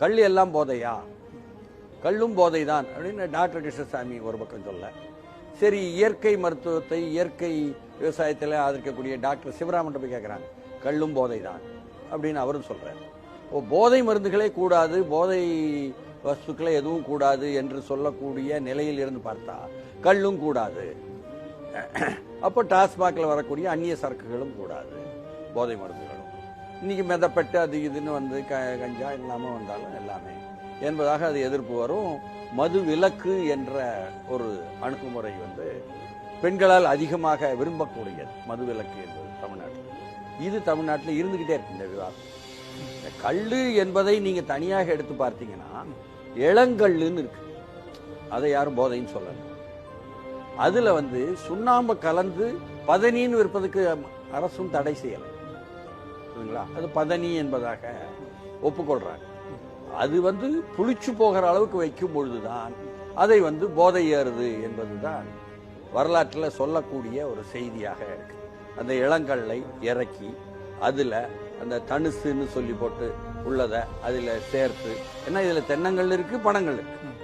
கல் எல்லாம் போதையா? கல்லும் போதை தான் அப்படின்னு டாக்டர் கிருஷ்ணசாமி ஒரு பக்கம் சொல்ல. சரி இயற்கை மருத்துவத்தை இயற்கை விவசாயத்தில் ஆதரிக்கக்கூடிய டாக்டர் சிவராமன் போய் கேட்குறாங்க கல்லும் போதை தான் அப்படின்னு அவரும் சொல்கிறார் ஓ போதை மருந்துகளே கூடாது போதை வஸ்துக்களே எதுவும் கூடாது என்று சொல்லக்கூடிய நிலையில் இருந்து பார்த்தா கல்லும் கூடாது. அப்போ டாஸ்மாகில் வரக்கூடிய அந்நிய சரக்குகளும் கூடாது போதை மருந்துகளும். இன்னைக்கு மெதப்பட்டு அது இதுன்னு வந்து க கஞ்சா இல்லாமல் வந்தாலும் எல்லாமே. என்பதாக அது எதிர்ப்பு வரும். மது விலக்கு என்ற ஒரு அணுகுமுறை வந்து பெண்களால் அதிகமாக விரும்பக்கூடியது. மது விலக்கு என்பது தமிழ்நாட்டில். இது தமிழ்நாட்டில் இருந்துகிட்டே இருக்கு இந்த விவாதம். இந்த கல் என்பதை நீங்க தனியாக எடுத்து பார்த்தீங்கன்னா இளங்கல்லுன்னு இருக்கு. அதை யாரும் போதைன்னு சொல்லலை. அதுல வந்து சுண்ணாம்பு கலந்து பதனின்னு விற்பதுக்கு அரசும் தடை செய்யலை. சரிங்களா அது பதனி என்பதாக ஒப்புக்கொள்கிறாங்க அது வந்து புளிச்சு போகிற அளவுக்கு வைக்கும் பொழுதுதான் அதை வந்து போதை ஏறுது என்பதுதான் வரலாற்றில் சொல்லக்கூடிய ஒரு செய்தியாக இருக்கு. அந்த இளங்கல்லை இறக்கி அதில் அந்த தனுசுன்னு சொல்லி போட்டு உள்ளதை அதில் சேர்த்து ஏன்னா இதில் தென்னங்கள் இருக்குது பணங்கள் இருக்குது